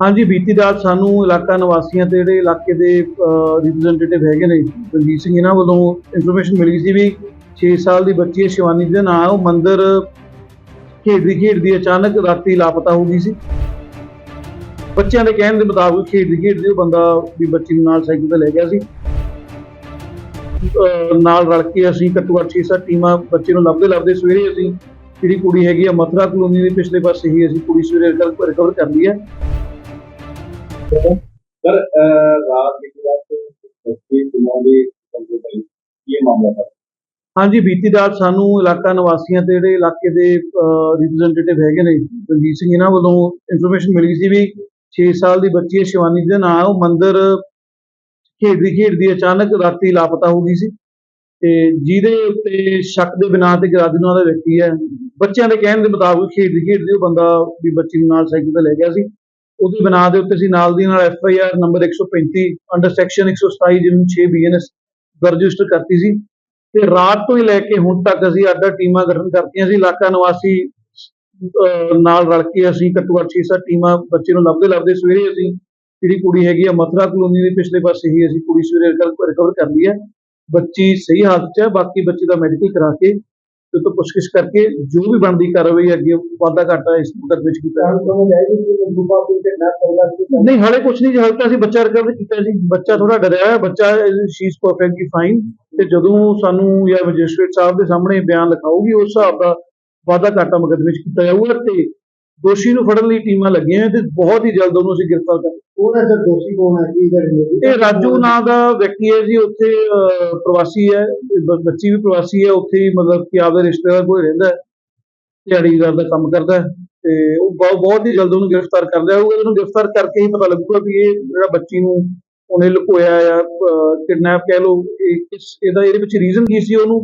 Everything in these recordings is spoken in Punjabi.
ਹਾਂਜੀ, ਬੀਤੀ ਰਾਤ ਸਾਨੂੰ ਇਲਾਕਾ ਨਿਵਾਸੀਆਂ ਤੇ ਜਿਹੜੇ ਇਲਾਕੇ ਦੇ ਰਿਪਰੈਜ਼ੈਂਟੇਟਿਵ ਹੈਗੇ ਨੇ ਰਣਜੀਤ ਸਿੰਘ ਇਹਨਾਂ ਵੱਲੋਂ ਇਨਫੋਰਮੇਸ਼ਨ ਮਿਲੀ ਸੀ ਵੀ 6 ਸਾਲ ਦੀ ਬੱਚੀ ਹੈ, ਸ਼ਿਵਾਨੀ ਦੇ ਨਾਂ ਉਹ ਮੰਦਿਰ ਖੇਡਦੀ ਖੇਡਦੀ ਅਚਾਨਕ ਰਾਤੀ ਲਾਪਤਾ ਹੋ ਗਈ ਸੀ। ਬੱਚਿਆਂ ਦੇ ਕਹਿਣ ਦੇ ਮੁਤਾਬਕ ਖੇਡਦੀ ਖੇਡਦੀ ਉਹ ਬੰਦਾ ਵੀ ਬੱਚੀ ਨੂੰ ਨਾਲ ਸਾਈਕਲ ਤੇ ਲੈ ਗਿਆ ਸੀ। ਨਾਲ ਰਲ ਕੇ ਅਸੀਂ ਘੱਟੋ ਘੱਟ 6-7 ਟੀਮਾਂ ਬੱਚੇ ਨੂੰ ਲੱਭਦੇ ਲੱਭਦੇ ਸਵੇਰੇ ਅਸੀਂ, ਜਿਹੜੀ ਕੁੜੀ ਹੈਗੀ ਆ ਮਥੁਰਾ ਕਲੋਨੀ ਦੇ ਪਿਛਲੇ ਪਾਸੇ ਹੀ ਅਸੀਂ ਕੁੜੀ ਸਵੇਰੇ ਰਿਕਵਰ ਕਰ ਲਈ ਹੈ। ਸਰ ਅਹ, ਰਾਤ ਦੀ ਰਾਤ ਬੱਚੇ ਦਿਨਾਂ ਦੇ ਕੰਪਨੀ ਪਈ ਇਹ ਮਾਮਲਾ ਹਾਂਜੀ ਬੀਤੀ ਰਾਤ ਸਾਨੂੰ ਇਲਾਕਾ ਨਿਵਾਸੀਆਂ ਤੇ ਜਿਹੜੇ ਇਲਾਕੇ ਦੇ ਰਿਪਰੈਜ਼ੈਂਟੇਟਿਵ ਹੈਗੇ ਨੇ ਰਣਜੀਤ ਸਿੰਘ ਇਹਨਾਂ ਵੱਲੋਂ ਇਨਫੋਰਮੇਸ਼ਨ ਮਿਲੀ ਸੀ ਵੀ 6 ਸਾਲ ਦੀ ਬੱਚੀ ਸ਼ਿਵਾਨੀ ਦੇ ਨਾਂ ਉਹ ਮੰਦਿਰ ਖੇਡਦੀ ਖੇਡਦੀ ਅਚਾਨਕ ਰਾਤੀ ਲਾਪਤਾ ਹੋ ਗਈ ਸੀ ਤੇ ਜਿਹਦੇ ਉੱਤੇ ਸ਼ੱਕ ਦੇ ਬਿਨਾ ਤੇ ਗਰਾਜੂਆਂ ਦਾ ਵਿਅਕਤੀ ਹੈ। ਬੱਚਿਆਂ ਦੇ ਕਹਿਣ ਦੇ ਮੁਤਾਬਕ ਖੇਡਦੀ ਖੇਡਦੀ ਉਹ ਬੰਦਾ ਵੀ ਬੱਚੀ ਨੂੰ ਨਾਲ ਸਾਈਕਲ ਤੇ ਲੈ ਗਿਆ ਸੀ। ਉਹਦੇ ਬਿਨਾਂ ਦੇ ਉੱਤੇ ਅਸੀਂ ਨਾਲ ਦੀ ਨਾਲ F I R number 135 under section 127 ਜਿਹਨੂੰ 6 ਬੀਐਨਐਸ ਰਜਿਸਟਰ ਕਰਤੀ ਸੀ ਤੇ ਰਾਤ ਤੋਂ ਹੀ ਲੈ ਕੇ ਹੁਣ ਤੱਕ ਅਸੀਂ ਅੱਡ ਟੀਮਾਂ ਗਠਨ ਕਰਤੀਆਂ ਸੀ, ਇਲਾਕਾ ਨਿਵਾਸੀ ਨਾਲ ਰਲ ਕੇ ਅਸੀਂ ਘੱਟੋ ਘੱਟ 6-7 ਟੀਮਾਂ ਬੱਚੇ ਨੂੰ ਲੱਭਦੇ ਲੱਭਦੇ ਸਵੇਰੇ ਅਸੀਂ ਜਿਹੜੀ ਕੁੜੀ ਹੈਗੀ ਆ ਮਥੁਰਾ ਕਲੋਨੀ ਦੇ ਪਿਛਲੇ ਪਾਸੇ ਹੀ ਅਸੀਂ ਕੁੜੀ ਸਵੇਰੇ ਰਿਕਵਰ ਕਰ ਲਈ ਹੈ ਬੱਚੀ ਸਹੀ ਹਾਲਤ 'ਚ ਹੈ ਬਾਕੀ ਬੱਚੇ ਦਾ ਮੈਡੀਕਲ ਕਰਾ ਕੇ ਤੇ ਤੋਂ ਪੁੱਛਗਿੱਛ ਕਰਕੇ ਜੋ ਵੀ ਬਣਦੀ ਕਾਰਵਾਈ ਅੱਗੇ ਵਾਧਾ ਘਾਟਾ ਇਸ ਮੁਕੱਦਮੇ ਵਿੱਚ ਕੀਤਾ ਨਹੀਂ, ਹਾਲੇ ਕੁਝ ਨਹੀਂ ਜੀ, ਹਲੇ ਤਾਂ ਅਸੀਂ ਬੱਚਾ ਰਿਕਵਰ ਕੀਤਾ ਜੀ। ਬੱਚਾ ਥੋੜਾ ਡਰਿਆ ਹੈ ਬੱਚਾ ਸ਼ੀ ਇਜ਼ ਪਰਫੈਕਟਲੀ ਫਾਈਨ ਤੇ ਜਦੋਂ ਸਾਨੂੰ ਜਾਂ ਮੈਜਿਸਟ੍ਰੇਟ ਸਾਹਿਬ ਦੇ ਸਾਹਮਣੇ ਬਿਆਨ ਲਿਖਾਊਗੀ, ਉਸ ਹਿਸਾਬ ਦਾ ਵਾਧਾ ਘਾਟਾ ਮੁਕੱਦਮੇ ਵਿੱਚ ਕੀਤਾ ਜਾਊਗਾ ਤੇ ਦੋਸ਼ੀ ਨੂੰ ਫੜਨ ਲਈ ਟੀਮਾਂ ਲੱਗੀਆਂ ਹੋਈਆਂ ਤੇ ਬਹੁਤ ਹੀ ਜਲਦ ਉਹਨੂੰ ਅਸੀਂ ਗ੍ਰਿਫਤਾਰ ਕਰਾਂਗੇ ਉਹਨਾਂ ਦਾ ਦੋਸ਼ੀ ਕੌਣ ਹੈ? ਕੀ ਜਿਹੜੇ ਇਹ ਰਾਜੂ ਨਾਂ ਦਾ ਵਿਅਕਤੀ ਹੈ ਜੀ ਉੱਥੇ ਪ੍ਰਵਾਸੀ ਹੈ ਬੱਚੀ ਵੀ ਪ੍ਰਵਾਸੀ ਹੈ ਉੱਥੇ ਹੀ ਮਤਲਬ ਕਿ ਆਪਦੇ ਰਿਸ਼ਤੇਦਾਰ ਕੋਲ ਰਹਿੰਦਾ ਹੈ ਦਿਹਾੜੀਦਾਰ ਦਾ ਕੰਮ ਕਰਦਾ ਹੈ ਤੇ ਉਹ ਬਹੁਤ ਹੀ ਜਲਦ ਉਹਨੂੰ ਗ੍ਰਿਫਤਾਰ ਕਰ ਲਿਆ ਜਾਊਗਾ ਉਹਨੂੰ ਗ੍ਰਿਫਤਾਰ ਕਰਕੇ ਹੀ ਪਤਾ ਲੱਗੂਗਾ ਵੀ ਇਹ ਜਿਹੜਾ ਬੱਚੀ ਨੂੰ ਉਹਨੇ ਲੁਕੋਇਆ ਜਾਂ ਕਿਡਨੈਪ ਕਹਿ ਲਓ ਇਹ ਕਿਸ ਇਹਦਾ ਇਹਦੇ ਵਿੱਚ ਰੀਜ਼ਨ ਕੀ ਸੀ ਉਹਨੂੰ?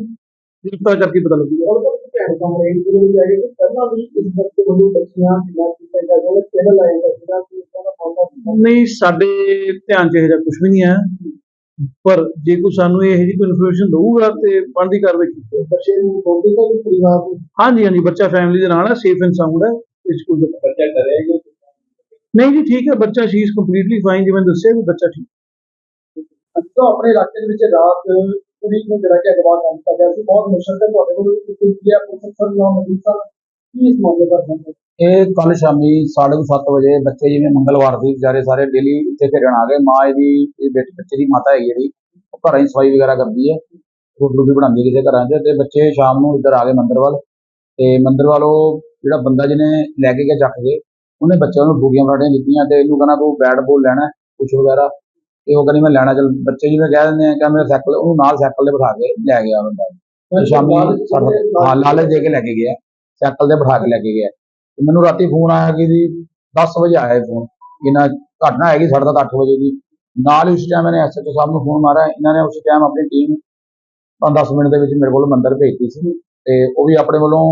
ਗ੍ਰਿਫਤਾਰ ਕਰਕੇ ਪਤਾ ਲੱਗੂਗਾ। ਔਰ ਉਹ ਭੈਣ ਕੰਪਲੇਂਟ ਜਿਹੜੀ ਵੀ ਆਈ ਕਿ ਪਹਿਲਾਂ ਵੀ ਇਸ ਬੱਚੇ ਵੱਲੋਂ ਬੱਚੀਆਂ ਜਿਨ੍ਹਾਂ ਕੀਤਾ ਜਾ ਰਿਹਾ ਪਹਿਲਾਂ ਲਾਇਆ ਗਿਆ ਸੀਗਾ ਕਿ ਇਸ ਦਾ ਨਹੀਂ ਸਾਡੇ ਧਿਆਨ 'ਚ ਇਹੋ ਜਿਹਾ ਕੁਝ ਵੀ ਨਹੀਂ ਹੈ। ਪਰ ਜੇ ਕੋਈ ਸਾਨੂੰ ਇਹੋ ਜਿਹੀ ਕੋਈ ਇਨਫੋਰਮੇਸ਼ਨ ਦਊਗਾ ਤੇ ਬਣਦੀ ਕਾਰਵਾਈ ਕੀਤੀ। ਬੱਚੇ ਨੂੰ ਬੋਲਦੇ ਤਾਂ ਪਰਿਵਾਰ ਨੂੰ ਹਾਂਜੀ ਹਾਂਜੀ ਬੱਚਾ ਫੈਮਿਲੀ ਦੇ ਨਾਲ ਹੈ ਸੇਫ ਐਂਡ ਸਾਊਂਡ ਹੈ ਇਸ ਕੋਲ ਬੱਚਾ ਕਰੇਗਾ ਨਹੀਂ? ਜੀ ਠੀਕ ਹੈ ਬੱਚਾ ਸ਼ੀ ਕੰਪਲੀਟਲੀ ਫਾਈਨ ਜਿਵੇਂ ਦੱਸਿਆ ਵੀ ਬੱਚਾ ਠੀਕ। ਅੱਛਾ ਆਪਣੇ ਇਲਾਕੇ ਦੇ ਵਿੱਚ ਰਾਤ ਕੁੜੀ ਨੂੰ ਜਿਹੜਾ ਕਿ ਅਗਵਾ ਕਰ ਦਿੱਤਾ ਗਿਆ ਸੀ, ਬਹੁਤ ਮੁਸ਼ਕਲ ਤੇ ਤੁਹਾਡੇ ਕੋਲ ਕੋਈ ਕੀ ਪ੍ਰੋਫੈਸਰ ਨਾਮ ਮੌਜੂਦ ਸਨ। ਕੀ ਇਸ ਮਾਮਲੇ ਪਰ ਹੈ ਇਹ ਕੱਲ ਸ਼ਾਮੀ 7:30 ਵਜੇ ਬੱਚੇ ਜਿਵੇਂ ਮੰਗਲਵਾਰ ਦੀ ਵਿਚਾਰੇ ਸਾਰੇ ਡੇਲੀ ਇੱਥੇ ਖੇਡਣ ਆ ਗਏ। ਮਾਂ ਇਹਦੀ ਬੱਚੇ ਦੀ ਮਾਤਾ ਹੈਗੀ ਜਿਹੜੀ, ਉਹ ਘਰਾਂ ਹੀ ਸਫ਼ਾਈ ਵਗੈਰਾ ਕਰਦੀ ਹੈ। ਰੋਟੀ ਰੋਟੀ ਬਣਾਉਂਦੀ ਕਿਸੇ ਘਰਾਂ 'ਚ ਤੇ ਬੱਚੇ ਸ਼ਾਮ ਨੂੰ ਇੱਧਰ ਆ ਗਏ ਮੰਦਰ ਵੱਲ। ਤੇ ਮੰਦਰ ਵੱਲ ਉਹ ਜਿਹੜਾ ਬੰਦਾ ਜਿਹਨੇ ਲੈ ਕੇ ਗਿਆ, ਚੱਕ ਕੇ, ਉਹਨੇ ਬੱਚਿਆਂ ਨੂੰ ਫੂਟੀਆਂ ਫਰਾਟੀਆਂ ਦਿੱਤੀਆਂ ਤੇ ਇਹਨੂੰ ਕਹਿੰਦਾ ਤੂੰ ਬੈਟ ਬੋਲ ਲੈਣਾ, ਕੁਛ ਵਗੈਰਾ। ਤੇ ਉਹ ਕਹਿੰਦੀ ਮੈਂ ਲੈਣਾ ਚੱਲ ਬੱਚੇ ਜਿਵੇਂ ਕਹਿ ਦਿੰਦੇ ਆ ਕਿ ਮੇਰਾ ਸਾਈਕਲ ਉਹਨੂੰ ਨਾਲ ਸਾਈਕਲ ਤੇ ਬਿਠਾ ਕੇ ਲੈ ਗਿਆ ਬੰਦਾ। ਤੇ ਸ਼ਾਮੀ ਹਾਂ ਲਾਲਚ ਦੇ ਕੇ ਲੈ ਕੇ ਗਿਆ ਸਾਈਕਲ ਤੇ ਬਿਠਾ ਕੇ ਲੈ ਕੇ ਗਿਆ। ਤੇ ਮੈਨੂੰ ਰਾਤੀ ਫੋਨ ਆਇਆ ਕਿ ਜੀ 10 ਵਜੇ ਆਇਆ ਫੋਨ ਇਹਨਾਂ ਘਟਨਾ ਹੈਗੀ ਸਾਢੇ ਸੱਤ 8 ਵਜੇ ਦੀ। ਨਾਲ ਹੀ ਉਸ ਟਾਈਮ ਇਹਨੇ ਐਸਐਚਓ ਸਾਹਿਬ ਨੂੰ ਫੋਨ ਮਾਰਿਆ ਇਹਨਾਂ ਨੇ ਉਸ ਟਾਈਮ ਆਪਣੀ ਟੀਮ 5-10 ਮਿੰਟ ਦੇ ਵਿੱਚ ਮੇਰੇ ਕੋਲ ਮੰਦਰ ਭੇਜਤੀ ਸੀ। ਤੇ ਉਹ ਵੀ ਆਪਣੇ ਵੱਲੋਂ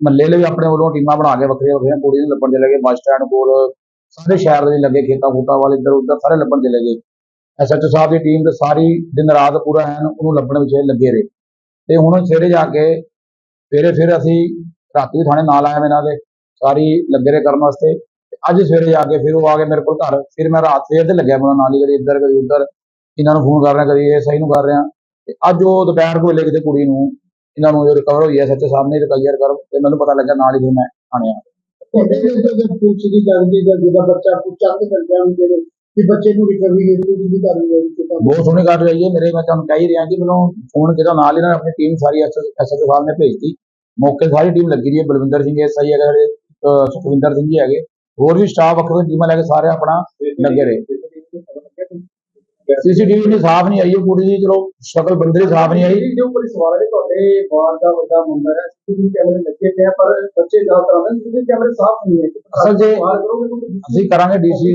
ਮੱਲੇ ਲਈ ਵੀ ਆਪਣੇ ਵੱਲੋਂ ਟੀਮਾਂ ਬਣਾ ਕੇ ਵੱਖਰੀਆਂ ਵੱਖਰੀਆਂ ਕੁੜੀ ਨੂੰ ਲੱਭਣ ਚਲੇ ਗਏ ਬੱਸ ਸਟੈਂਡ ਕੋਲ ਸਾਰੇ ਸ਼ਹਿਰ ਦੇ ਲੱਗੇ ਖੇਤਾਂ ਖੂਤਾਂ ਵਾਲੇ ਇੱਧਰ ਉੱਧਰ ਸਾਰੇ ਲੱਭਣ ਚਲੇ ਗਏ। ਐਸਐਚਓ ਸਾਹਿਬ ਦੀ ਟੀਮ ਤੇ ਸਾਰੀ ਦਿਨ ਰਾਤ ਪੂਰਾ ਐਨ ਉਹਨੂੰ ਲੱਭਣ ਵਿੱਚ ਲੱਗੇ ਰਹੇ। ਤੇ ਹੁਣ ਸਵੇਰੇ ਜਾ ਕੇ ਸਵੇਰੇ ਫਿਰ ਅਸੀਂ ਰਾਤੀ ਥਾਣੇ ਨਾਲ ਆਇਆ ਮੈਂ ਇਹਨਾਂ ਦੇ, ਸਾਰੀ ਲੱਗੇ ਰਹੇ ਕਰਨ ਵਾਸਤੇ। ਅੱਜ ਸਵੇਰੇ ਜਾ ਕੇ ਫਿਰ ਉਹ ਆ ਗਏ ਮੇਰੇ ਕੋਲ ਘਰ। ਫਿਰ ਮੈਂ ਰਾਤ ਸਵੇਰ ਤੇ ਲੱਗਿਆ ਮੈਂ ਨਾਲ ਹੀ ਕਦੀ ਇੱਧਰ, ਕਦੀ ਉੱਧਰ। ਇਹਨਾਂ ਨੂੰ ਫੋਨ ਕਰ ਰਿਹਾ, ਕਦੀ ਇਹ ਸਹੀ ਨੂੰ ਕਰ ਰਿਹਾ। ਤੇ ਅੱਜ ਉਹ ਦੁਪਹਿਰ ਕੋਲੇ ਕਿਤੇ ਕੁੜੀ ਨੂੰ ਇਹਨਾਂ ਨੂੰ ਜੋ ਰਿਕਵਰ ਹੋਈ ਹੈ ਸੱਚੇ ਸਾਹਮਣੇ ਰਿਕਵਰ ਕਰ, ਤੇ ਮੈਨੂੰ ਪਤਾ ਲੱਗਾ ਨਾਲ ਹੀ ਫਿਰ ਮੈਂ ਆਣੇ ਆ ਤੁਹਾਡੇ ਜੇ ਪੁੱਛ ਦੀ ਗੱਲ ਦੀ ਜਾਂ ਜਿਹਦਾ ਬੱਚਾ ਪੁੱਛਾਂ ਕਰ ਗਿਆ ਜਿਹੜੇ ਕਿ ਬੱਚੇ ਨੂੰ ਰਿਕਵਰੀ ਹੈ ਉਹ ਕਰ ਰਹੀ ਹੈ। ਬਹੁਤ ਸੋਹਣੀ ਗੱਲ ਰਹੀ ਹੈ। ਮੇਰੇ ਮੈਂ ਤੁਹਾਨੂੰ ਕਹਿ ਹੀ ਰਿਹਾ ਕਿ ਮੈਨੂੰ ਫੋਨ ਕਿਹਦਾ ਨਾਲ ਇਹਨਾਂ ਆਪਣੀ ਟੀਮ ਸਾਰੀ ਐਸਐਚਓ ਸਾਹਿਬ ਨੇ ਭੇਜਤੀ। ਮੌਕੇ ਸਾਰੀ ਟੀਮ ਲੱਗੀ ਰਹੀ ਹੈ। ਬਲਵਿੰਦਰ ਸਿੰਘ ਐਸਆਈ ਹੈਗਾ ਸੁਖਵਿੰਦਰ ਸਿੰਘ ਜੀ ਹੈਗੇ। ਹੋਰ ਵੀ ਸਟਾਫ ਵੱਖਰੀਆਂ ਟੀਮਾਂ ਲੈ ਕੇ ਸਾਰੇ ਆਪਣਾ ਲੱਗੇ ਰਹੇ। ਸੀਸੀਟੀਵੀ ਨਹੀਂ ਸਾਫ਼ ਨਹੀਂ ਆਈ ਉਹ ਪੂਰੀ ਦੀ ਚਲੋ ਸ਼ਕਲ ਬੰਦੇ ਦੀ ਸਾਫ਼ ਨਹੀਂ ਆਈ। ਜਿਹੜੀ ਜੋ ਪੁਲਿਸ ਵਾਲੇ ਤੁਹਾਡੇ ਬਾਹਰ ਦਾ ਵੱਡਾ ਮੁੰਡਾ ਹੈ ਸੀਸੀਟੀਵੀ ਕੈਮਰੇ ਲੱਗੇ ਪਏ ਆ ਪਰ ਬੱਚੇ ਜ਼ਿਆਦਾਤਰ ਆਉਂਦੇ ਸੀਸੀਟੀਵੀ ਕੈਮਰੇ ਸਾਫ਼ ਨਹੀਂ ਹੈ। ਅਸਲ 'ਚ ਬਾਹਰ ਅਸੀਂ ਕਰਾਂਗੇ ਡੀਸੀ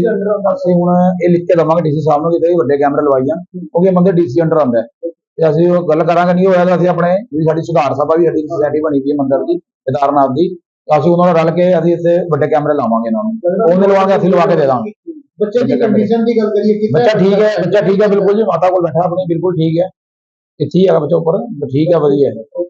ਅਸੀਂ ਹੁਣ ਇਹ ਲਿਖ ਕੇ ਦਵਾਂਗੇ ਡੀਸੀ ਸਾਹਿਬ ਨੂੰ ਕਿ ਤੇ ਵੱਡੇ ਕੈਮਰੇ ਲਵਾਈ ਜਾਣ ਕਿਉਂਕਿ ਮੰਗੇ ਡੀਸੀ ਅੰਡਰ ਆਉਂਦਾ ਹੈ ਤੇ ਅਸੀਂ ਉਹ ਗੱਲ ਕਰਾਂਗੇ ਨਹੀਂ ਹੋਇਆ ਤਾਂ ਅਸੀਂ ਆਪਣੇ ਜਿਹੜੀ ਸਾਡੀ ਸੁਧਾਰ ਸਭਾ ਵੀ ਸਾਡੀ ਸੁਸਾਇਟੀ ਬਣੀ ਹੈ ਮੰਦਰ ਦੀ ਕੇਦਾਰਨਾਥ ਦੀ ਤਾਂ ਅਸੀਂ ਉਹਨਾਂ ਨਾਲ ਰਲ ਕੇ ਅਸੀਂ ਇੱਥੇ ਵੱਡੇ ਕੈਮਰੇ ਲਾਵਾਂਗੇ ਇਹਨਾਂ ਨੂੰ। ਉਹਨੇ ਲਵਾਂਗੇ ਅਸੀਂ ਲਵਾ ਕੇ ਦੇ ਦਾਂਗੇ। ਬੱਚੇ ਦੀ ਕੰਡੀਸ਼ਨ ਦੀ ਗੱਲ ਕਰੀਏ ਕਿ ਬੱਚਾ ਠੀਕ ਹੈ? ਬੱਚਾ ਠੀਕ ਹੈ ਬਿਲਕੁਲ ਜੀ ਮਾਤਾ ਕੋਲ ਬੈਠਾ ਆਪਣੀ ਬਿਲਕੁਲ ਠੀਕ ਹੈ। ਇੱਥੇ ਹੀ ਹੈਗਾ ਬੱਚਾ ਉੱਪਰ ਠੀਕ ਹੈ ਵਧੀਆ ਹੈ।